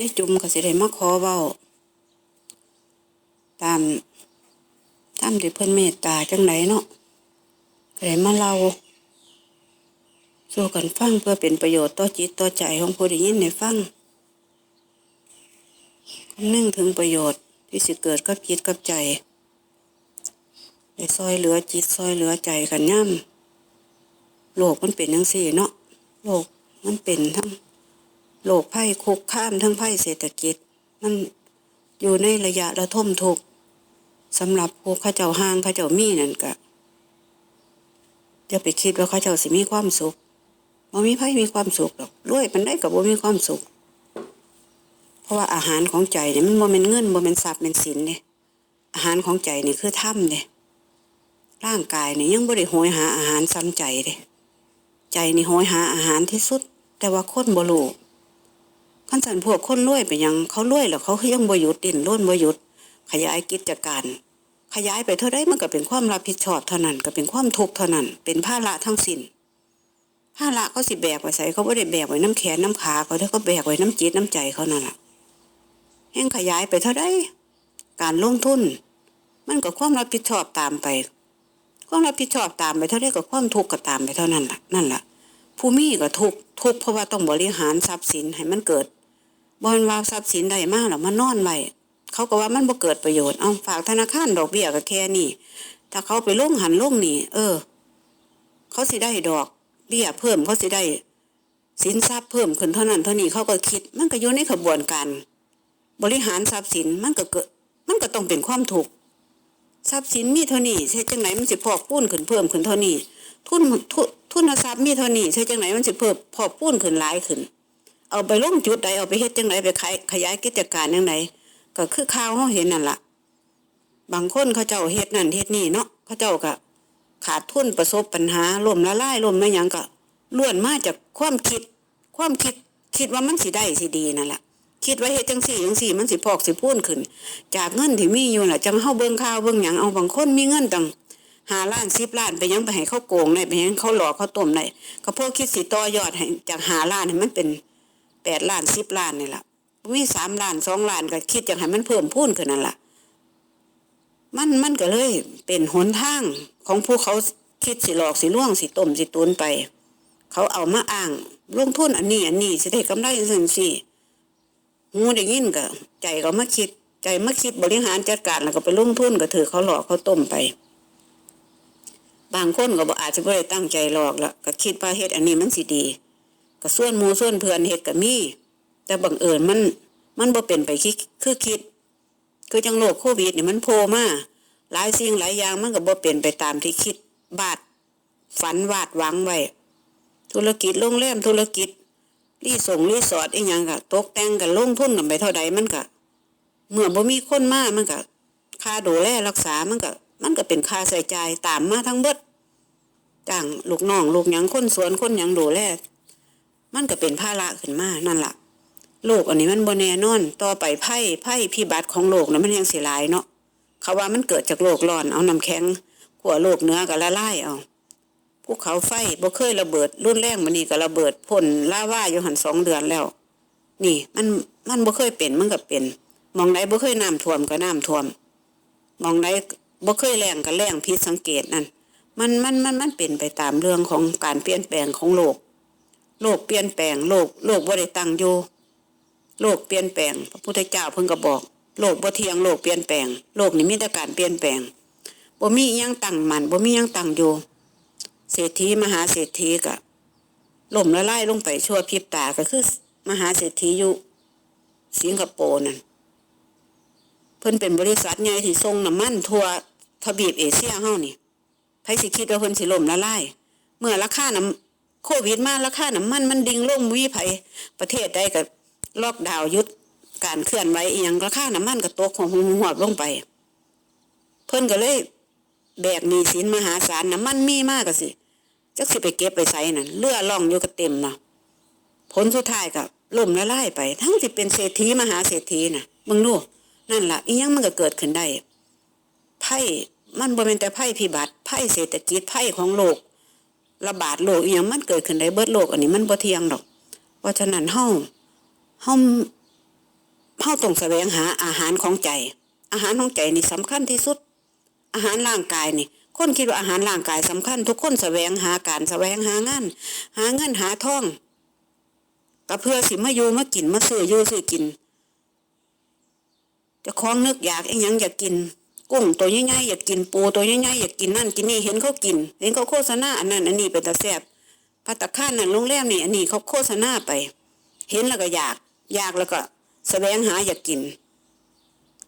ยายจุ่มก็สิได้มาขอเว้า ตามตามที่เพิ่นเมตตาจังไหนเนาะก็ได้มาเล่าสู่กันฟังเพื่อเป็นประโยชน์ต่อจิตต่อใจของผู้ได้ยินได้ฟังคำนึงถึงประโยชน์ที่สิเกิดกับจิตกับใจได้ซอยเหลือจิตซอยเหลือใจกันย่ำโลกมันเป็นจังซี่เนาะโลกมันเป็นทั้ง โลกไพ่คุกข้ามทั้งไพ่เศรษฐกิจ มันอยู่ในระยะระทมทุกสำหรับผู้ข้าเจ้าห้างข้าเจ้ามีนั่นก็จะไปคิดว่าข้าเจ้าสิมีความสุขบ่มีไพ่มีความสุขหรอกรวยมันได้กับบ่มีความสุข เพราะว่าอาหารของใจเนี่ยมันบ่เป็นเงินบ่เป็นทรัพย์เป็นสินเนี่ยอาหารของใจนี่คือถ้ำเนี่ยร่างกายเนี่ยยังบ่ได้โหยหาอาหารซ้ำใจเด้ใจนี่โหยหาอาหารที่สุด แต่ว่าคนบ่รู้ ขันสันพวกคนรวยไปยังเขารวยแล้วเขายังบ่หยุดดินร่นบ่หยุดขยายกิจการ ขยายไปเท่าใดมันก็เป็นความรับผิดชอบเท่านั้นก็เป็นความทุกข์เท่านั้น เป็นภาระทั้งสิ้นภาระเขาสิแบกไว้ใส่เขาบ่ได้แบกไว้น้ำแขนน้ำขาเขาแต่เขาแบกไว้น้ำจิตน้ำใจเขานั่นแหละแห่งขยายไปเท่าใดการลงทุน มันก็ความรับผิดชอบตามไปความรับผิดชอบตามไปเท่าใดก็ความทุกข์ก็ตามไปเท่านั้นล่ะนั่นล่ะผู้มีก็ทุกทุกเพราะว่าต้องบริหารทรัพย์สินให้มันเกิด บอนว่าทรัพย์สินได้มากหรอมันนอนไว้เขาก็ว่ามันบ่เกิดประโยชน์เอาฝากธนาคารดอกเบี้ยก็แค่นี้ถ้าเขาไปลงหันลงนี่เออ เขาสิได้ดอกเบี้ยเพิ่มเขาสิได้สินทรัพย์เพิ่มขึ้นเท่านั้นเท่านี้เขาก็คิด มันก็อยู่ในขบวนการบริหารทรัพย์สินมันก็เกิด มันก็ต้องเป็นความถูกทรัพย์สินมีเท่านี้ใช่จังไหนมันสิพอกปูนขึ้นเพิ่มขึ้นเท่านี้ทุนทุนทุนทรัพย์มีเท่านี้ใช่จังไหนมันสิเพิ่มพอกปูนขึ้นหลายขึ้น เอาไปลงจุดใดเอาไปเฮ็ดจังไหนไปขายขยายกิจการจังไหนก็คือข่าวเขาเห็นนั่นละบางคนเขาเจ้าเฮ็ดนั่นเฮ็ดนี่เนาะเขาเจ้าก็ขาดทุนประสบปัญหาล่มละลายล่มไม่ยังก็ล้วนมาจากความคิด ความคิดคิดว่ามันสิได้สิดีนั่นแหละคิดว่าเฮ็ดจังสี่จังสี่มันสิพอกสิพูนขึ้น จากเงินที่มีอยู่ล่ะจังเฮาเบิ่งข่าวเบิ่งหยังเอาบางคนมีเงินตั้งหาล้านสิบล้านไปยังไปให้เขาโกงได้ไปยังเขาหลอกเขาต้มได้ก็พวกคิดสิต่อยอดให้จากหาล้านให้มันเป็น แปดล้านสิบล้านนี่ล่ะมีสามล้านสองล้านก็คิดอย่างให้มันเพิ่มพูนขึ้นนั่นล่ะมันมันก็เลย เป็นหนทางของผู้เขาคิดสิหลอกสิล่วงสิต้มสิตุนไป เขาเอามาอ้างลงทุนอันนี้อันนี้สิได้กำไรจังซี่หูได้ยินก็ใจก็มาคิด ใจมาคิดบริหารจัดการแล้วก็ไปลงทุนก็ถือเขาหลอกเขาต้มไป บางคนก็บอกอาจจะไม่ได้ตั้งใจหลอกละก็คิดว่าเฮ็ดอันนี้มันสิดี ก็ส่วนมูส่วนเพื่อนเฮ็ดก็มี แต่บังเอิญมันมันบ่เป็นไปคิดคือคิด คือจังโรคโควิดนี่มันโผล่มาหลายสิ่งหลายอย่างมันก็บ่เป็นไปตามที่คิดบาดฝันวาดหวังไว้ธุรกิจโรงแรมธุรกิจรีส่งรีสอร์ทอีหยังก็ตกแต่งกันลงทุนกันไปเท่าใดมันก็เมื่อบ่มีคนมามันก็ค่าดูแลรักษามันก็มันก็เป็นค่าใช้จ่ายตามมาทั้งเบิดจ้างลูกน้องลูกหยังคนสวนคนหยังดูแล มันก็เป็นภาระขึ้นมานั่นล่ะโลกอันนี้มันบ่แน่นอน ต่อไปไพ่ไพ่พิบัติของโลกนะมันยังเสิหลายเนาะเขาว่ามันเกิดจากโลกร้อน เอาน้ำแข็งขั่วโลกเนื้อก็ละลายเอาภูเขาไฟบ่เคยระเบิด รุ่นแรงมันนี่ก็ระเบิดพ่นล่าว่าอยู่หันสองเดือนแล้ว นี่มันมันบ่เคยเป็นมันก็เป็น มองไหนบ่เคยน้ำท่วมก็น้ำท่วม มองไหนบ่เคยแรงก็แรงผิดสังเกตนั่นมันมันมันมันเป็นไปตามเรื่องของการเปลี่ยนแปลงของโลก โลกเปลี่ยนแปลงโลกโลกบ่าได้ตั้งอยู่โลกเปลี่ยนแปลง พระพุทธเจ้าเพิ่งก็บอก โลกบ่เที่ยงโลกเปลี่ยนแปลงโลกนี้มีแต่การเปลี่ยนแปลงบ่มียังตั้งมันบ่มียังตั้งอยู่เศรษฐีมหาเศรษฐีก็ล่มละลายลงไปชั่วพริบตาก็คือ มหาเศรษฐีอยู่สิงคโปร์นั่นเพิ่นเป็นบริษัทใหญ่ที่ส่งน้ำมันทั่วทวีปเอเชียเฮานี่ไผสิคิดว่าเพิ่นสิล่มละลายเมื่อราคาน้ำ โควิดมาราคาน้ำมันมันดิ่งลงมีไผประเทศใดก็ล็อกดาวยุดการเคลื่อนไหวอีหยังราคาน้ำมันก็ตกของหัวบลงไป เพิ่นก็เลยแบกหนี้สินมหาศาลน้ำมันมีมากก็สิจักสิไปเก็บไปใส่นั่นเลือล่องอยู่ก็เต็มเนาะผลสุดท้ายก็ล่มละลายไป ทั้งที่เป็นเศรษฐีมหาเศรษฐีน่ะมึงดูนั่นล่ะอีหยังมันก็เกิดขึ้นได้ไพ่มันบ่เป็นแต่ไพ่พิบัติไพ่เศรษฐกิจไพ่ของโลก ระบาดโลกอีหยังมันเกิดขึ้นได้เบิดโลกอันนี้มันบ่เที่ยงดอก เพราะฉะนั้นเฮาเฮาเฮาต้องแสวงหาอาหารของใจ อาหารของใจนี่สำคัญที่สุด อาหารร่างกายนี่คนคิดว่าอาหารร่างกายสำคัญ ทุกคนแสวงหาการแสวงหางานหาเงินหาทองก็เพื่อสิมาอยู่มากินมาซื้ออยู่ซื้อกินจะคล้องนึกอยากไอ้หยังอยากกิน กุ้งตัวใหญ่ๆอยากกินปูตัวใหญ่ๆอยากกินนั่นกินนี่เห็นเขากิน เห็นเขาโฆษณาอันนั้นอันนี้เป็นตาแซบพัตคานั่นโรงแรมนี่อันนี้เขาโฆษณาไป เห็นแล้วก็อยาก อยากแล้วก็แสวงหาอยากกิน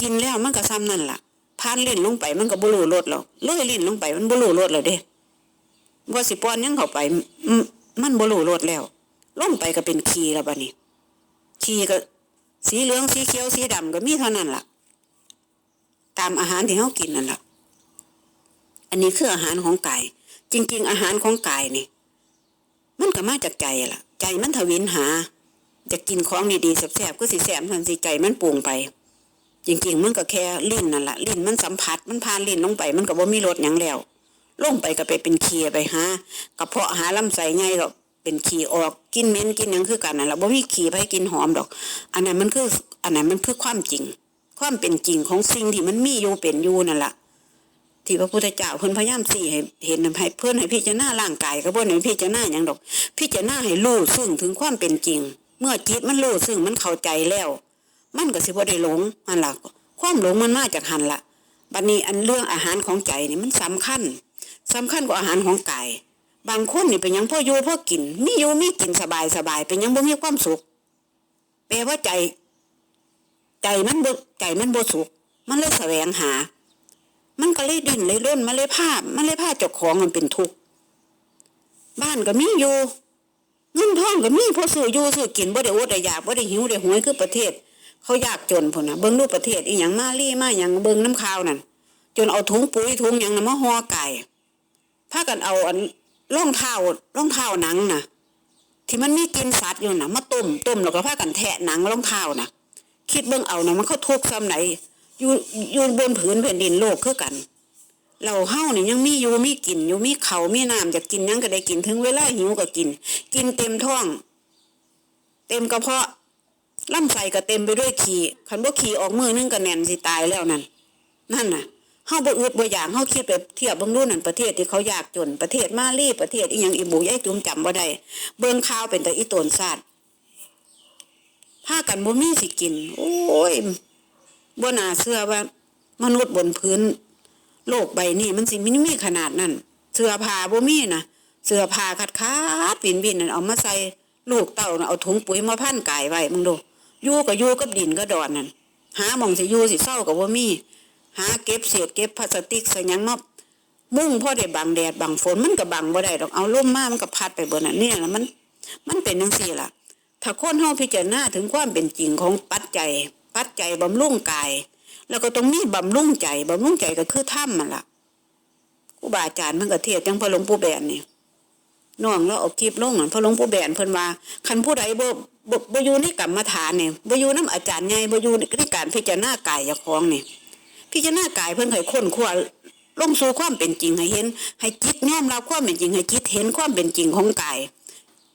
กินแล้วมันก็ซ้ำนั่นล่ะพานเล่นลงไปมันก็บุรูรสหรอกเลื่อยเล่นลงไปมันบุรูรสแล้วเด้ว่าสิปอนยังเข้าไปมันบุรูรสแล้วลงไปก็เป็นขีแล้วบัดนี้ขีก็สีเหลืองสีเขียวสีดำก็มีเท่านั้นล่ะ ตามอาหารที่เขากินนั่นแหละอันนี้คืออาหารของกาย จริง ๆ อาหารของกายนี่มันก็มาจากใจล่ะ ใจมันทวินหาจะกินของดีๆแสบๆก็สิแสบทันสิใจมันปรุงไป จริง ๆ มันก็แค่ลิ้นนั่นแหละลิ้นมันสัมผัสมันพานลิ้นลงไป มันก็บ่มีรสหยังแล้วลงไปก็ไปเป็นเคียไปหากระเพาะหาลำไส้ไงหรอกเป็นขี้ออกกินเม็นกินยังคือกันนั่นแหละบ่มีขี้ไปกินหอมดอก อันนั้นมันคืออันนั้นมันคือความจริง ความเป็นจริงของสิ่งที่มันมีอยู่เป็นอยู่นั่นแหละที่พระพุทธเจ้าเพิ่นพยายามสี่ให้เห็นให้เพื่อนให้พิจารณาร่างกายก็บ่ให้พิจารณาหยังดอก พิจารณาให้รู้ซึ่งถึงความเป็นจริง เมื่อจิตมันรู้ซึ่งมันเข้าใจแล้ว มันก็สิบ่ได้หลงนั่นล่ะความหลงมันมาจากหันละบัดนี้อันเรื่องอาหารของใจนี่มันสำคัญสำคัญกว่าอาหารของกายบางคนนี่เป็นยังพ่ออยู่พ่อกินมีอยู่มีกินสบายสบายเป็นยังบ่มีความสุขแปลว่าใจ ใจมันบ่ใจมันบสุขมันเลยแสวงหา มันก็เลยดิ้นเลยร่นมันเลยภามันเลยภาเจ้าของมันเป็นทุกข์บ้านก็มีอยู่เงินทองก็มีพอซื้ออยู่ซื้อกินบ่ได้อดได้อยากบ่ได้หิวได้หวยคือประเทศ เขายากจนพุ่นนะเบิ่งรูปประเทศอีหยังมาลี่มาหยังเบิ่งน้ำข้าวนั่นจนเอาถุงปุ๋ยถุงหยังน่ะมาห่อไก่พากันเอาอันรองเท้ารองเท้าหนังน่ะที่มันมีกินสัตว์อยู่น่ะมาต้มต้มแล้วก็พากันแทะหนังรองเท้าน่ะ คิดเบิ่งเอาน่ะมันเขาทุกข์ซ้ำไหนอยู่อยู่บนผืนแผ่นดินโลกคือกัน เราเฮาเนี่ยยังมีอยู่มีกินอยู่มีเขามีน้ำอยากกินยังก็ได้กินถึงเวลาหิวก็กิน กินเต็มท้อง เต็มกระเพาะลำไส้ก็เต็มไปด้วยขี้คันบ่ขี้ออกมือนึงก็แน่นสิตายแล้วนั่นนั่นน่ะเฮาบ่อึดบ่อย่ากเฮาคิดไปเทียบเบิ่งดูนั่นประเทศที่เขายากจนประเทศมาลีประเทศอีหยังอีหมูยายจุ่มจำบ่ได้เบิ่งข่าวเป็นแต่อีโตนซาด พากันบ่มีสิกิน โอ้ยบ่น่าเชื่อว่า มนุษย์บนพื้น โลกใบนี้มันสิมันมีขนาดนั้นเสื้อผ้าบ่มีนะเสื้อผ้าขาดขาดปินบินนั่นเอามาใส่ลูกเต้าน่ะเอาถุงปุ๋ยมาพันกายไว้มึงดูยู่ก็อยู่กับดินก็ดอนนั่นหาหมองสิยู่สิเศร้าก็บ่มี หาเก็บเศษเก็บพลาสติกใส่ยังมามุ่งพ่อได้บังแดดบังฝนมันก็บังบ่ได้ดอกเอาล่มมามันก็พัดไปเบิดนั่นเนี่ยแหละมัน มันเป็นจังซี่ล่ะ ถ้าคนเฮาพิจารณาถึงความเป็นจริงของปัจจัย ปัจจัยบำรุงกาย แล้วก็ต้องมีบำรุงใจบำรุงใจก็คือถ้ำมันล่ะครูบาอาจารย์มันก็เทศจังพระหลวงปู่แบนนี่น้องแล้วเอาคลิปลงนั่นพระหลวงปู่แบนเพิ่นว่าคันผู้ใดบ่บ่บ่อยู่ในกรรมฐานนี่บ่อยู่นํอาจารย์ใหญ่บ่อยู่ในการพิจารณากายเจ้าของนี่พิจารณากายเพิ่นให้ค้นคว้าลงสู่ความเป็นจริงให้เห็น ให้จิตยอมรับความเป็นจริงให้จิตเห็นความเป็นจริงของกาย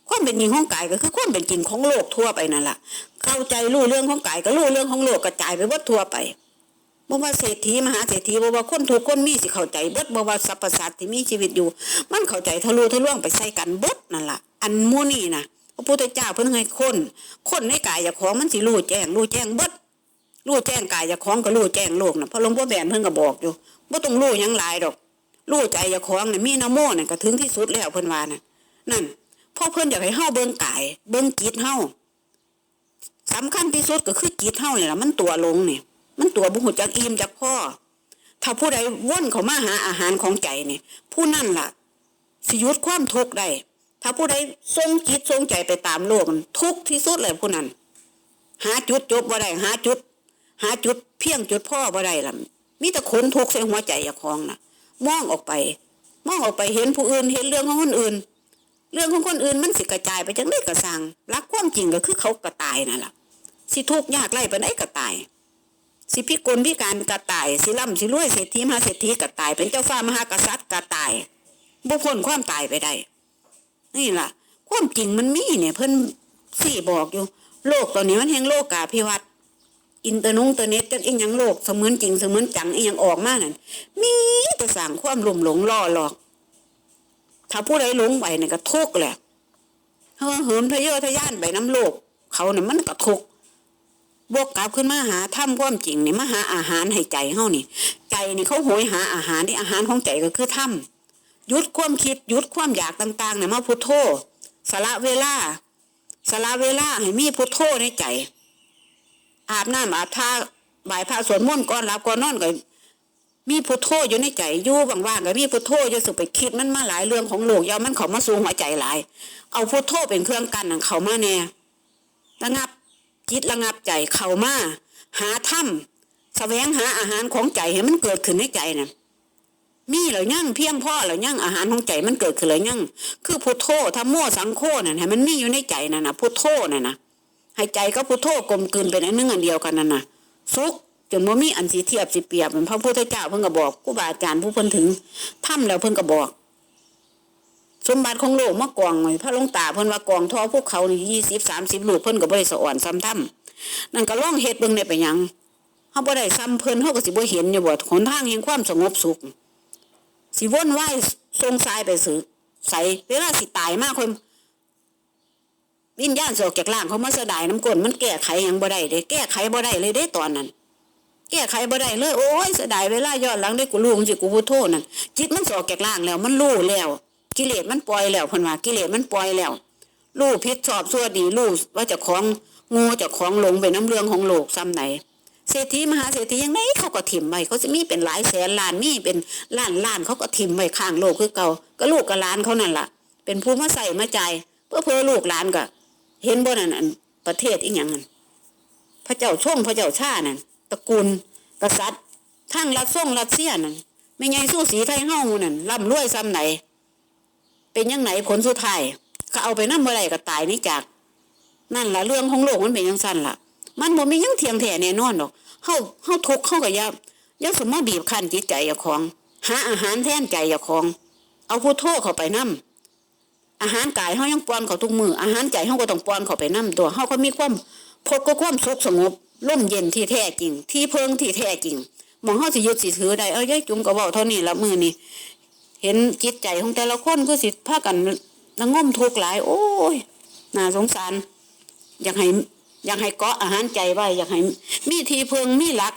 ความเป็นจริงของกายก็คือความเป็นจริงของโลกทั่วไปนั่นแหละเข้าใจรู้เรื่องของกายก็รู้เรื่องของโลกกระจายไปหมดทั่วไปบ่ว่าเศรษฐีมหาเศรษฐีบ่ว่าคนถูกคนมีสิเข้าใจเบิดบ่ว่าสรรพสัตว์ที่มีชีวิตอยู่ มันเข้าใจทะลุทะลวงไปใส่กันเบิดนั่นล่ะ อันมู่นี่นะพระพุทธเจ้าเพิ่นให้คน คนในกายเจ้าของมันสิรู้แจ้งรู้แจ้งเบิดรู้แจ้งกายเจ้าของก็รู้แจ้งโลกน่ะเพราะหลวงพ่อแบนเพิ่นก็บอกอยู่บ่ต้องรู้หยังหลายดอกรู้ใจเจ้าของน่ะมีนโมน่ะก็ถึงที่สุดแล้วเพิ่นว่าน่ะนั่น พราะเพิ่อนอยากให้เฮาเบิ่งกาย เบิ่งจิตเฮาสำคัญที่สุดก็คือจิตเฮานี่ล่ะมันตัวลงเนี่ยมันตัวบุหุจักอิ่มจากพ่อถ้าผู้ใดว่นเขามาหาอาหารของใจเนี่ยผู้นั่นล่ะ สิยุดความทุกข์ได้ถ้าผู้ใดทรงจิตทรงใจไปตามโลกมันทุกข์ที่สุดเลยผู้นั้น หาจุดจบบ่ได้หาจุด หาจุดเพียงจุดพ่อบ่ได้ล่ะมีแต่ขนทุกข์ใส่หัวใจอย่าคลองน่ะมองออกไป มองออกไปเห็นผู้อื่นเห็นเรื่องของคนอื่น เรื่องของคนอื่นมันสิกระจายไปจังได้กระสังรักความจริงก็คือเขากระตายนั่นแหละสิทุกข์ยากไล่ไปไหนกระตาย สิพิกลพิการกระตาย สิล่ำสิรวยเศรษฐีมหาเศรษฐีกระตาย เป็นเจ้าฟ้ามหากษัตริย์กระตาย บุพ้นความตายไปได้ นี่ล่ะ ความจริงมันมีเนี่ยเพิ่นสี่บอกอยู่ โลกตอนนี้มันแห่งโลกกาพิวัตอินเตอร์นงเตอร์เน็ตจังอียังโลกเสมือนจริงเสมือนจังเอียังออกมานั่นมีแต่สร้างความลุ่มหลงล่อหลอก ถ้าผู้ใดหลงไปเนี่ยก็ทุกข์แหละเฮ้อเหิมทะเยอทะยานไปน้ำโลก เขาเนี่ยมันก็ทุกข์บวกกลับขึ้นมาหาถ้ำความจริงนี่มาหาอาหารให้ใจเฮานี่ ใจนี่เขาโหยหาอาหารที่อาหารของใจก็คือถ้ำยุดความคิดยุดความอยากต่างๆเนี่ยมาพุทโธสละเวลาสละเวลาให้มีพุทโธในใจ อาบน้ำอาบท่าบ่ายพระสวดมนต์ก่อนหลับก่อนนอนก็ มีพุทโธอยู่ในใจอยู่ว่างๆก็มีพุทโธจะสุไปคิดมันมาหลายเรื่องของโลกยามันเขามาสูงหัวใจหลาย เอาพุทโธเป็นเครื่องกันของเขามาแน่ระงับจิตระงับใจเขามาหาถ้ำแสวงหาอาหารของใจให้มันเกิดขึ้นในใจน่ะมีเหล่ายั่งเพียงพ่อเหล่ายั่งอาหารของใจมันเกิดขึ้นเหล่ายั่งคือพุทโธธรรมโมสังโฆน่ะให้มันมีอยู่ในใจน่ะนะพุทโธน่ะนะให้ใจกับพุทโธกลมกลืนเป็นอันหนึงอันเดียวกันนั่นนะสุข จนบ่มีอันสิเทียบสิเปรียบเหมือนพระพุทธเจ้าเพิ่นก็บอกครูบาอาจารย์ผู้เพิ่นถึงถ้ำแล้วเพิ่นก็บอก สมบัติของโลกมากองไว้พระลงตาเพิ่นว่ากองทอพวกเขานี่ยี่สิบสามสิบลูกเพิ่นก็บ่ได้สะอ่อนซ้ำถ้ำนั่นก็ล่องเฮ็ดเบิ่งได้ไปยังเฮาบ่ได้ซ้ำเพิ่นเฮาก็สิบ่เห็นอยู่บ่หนทางแห่งความสงบสุขสิวนว่ายทรงสายไปสือใส่เวลาสิตายมากคนวิญญาณสอกจากล่างเขามาเสดายน้ำกลนมันแก้ไขยังบ่ได้เด้แก้ไขบ่ได้เลยเด้ตอนนั้น แก้ไขบ่ได้เลย โอ้ยเสียดายเวลาย้อนหลังได้กูรู้จิกูพูดโทษนั่นจิตมันสอกจากล่างแล้ว มันรู้แล้ว กิเลสมันปล่อยแล้วพิ่นว่ากิเลสมันปล่อยแล้วรู้ผิดชอบชั่วดีรู้ว่าจะของงูจะของหลงไปน้ำเรื่องของโลกซ้ำไหนเศรษฐีมหาเศรษฐียังไงเขาก็ถิ่มไว้เขาจะมีเป็นหลายแสนล้านมีเป็นล้านล้านเขาก็ถิ่มไว้ข้างโลกคือเก่าก็ลูกกับหลานเขานั่นล่ะ เป็นผู้มาใส่มาใจเพื่อเพื่อลูกหลานก็ เห็นบ่นั่นประเทศอีหยังนั่นพระเจ้าช่งพระเจ้าชานั่น ตระกูลกษัตริย์ทั้งรัสซ่งรัสเซียนั่นไม่ไงสู้สีไทยเฮ้านั่นร่ำรวยซ้ำไหน เป็นยังไงผลสุดท้ายเขาเอาไปนั่นเมื่อไรก็ตายนี่จาก นั่นละเรื่องของโลกมันเป็นยังสั้นละมันบ่มียังเทียงแท้แน่นอนดอกเฮาเฮาทุกข์เฮาก็อย่าย่าสมมาบีบคั้นจิตใจอย่าของ หาอาหารแทนใจอย่าของ เอาผู้โทษเข้าไปนํอาหารกายเฮายังป้อนเขาทุกมืออาหารใจเฮาก็ต้องป้อนเขาไปนํตัวเฮาก็มีความพบกับความสุขสงบ ร่มเย็นที่แท้จริง ที่เพิงที่แท้จริงมองเฮาสิยึดสิถือได้เอ้ยยายจุ๋มก็เว้าเท่านี้ละมือนี่เห็นจิตใจของแต่ละคนคือสิพากันละง่มทุกข์หลาย โอ้ยน่าสงสาร อยากให้อยากให้เกาะอาหารใจไว้อยากให้มีทีเพิงมีหลัก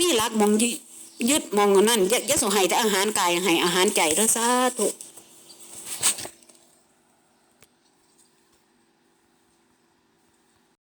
มีหลักมองยึดมองนั่นย่าอย่าสงให้แต่อาหารกายให้อาหารใจเด้อสาธุ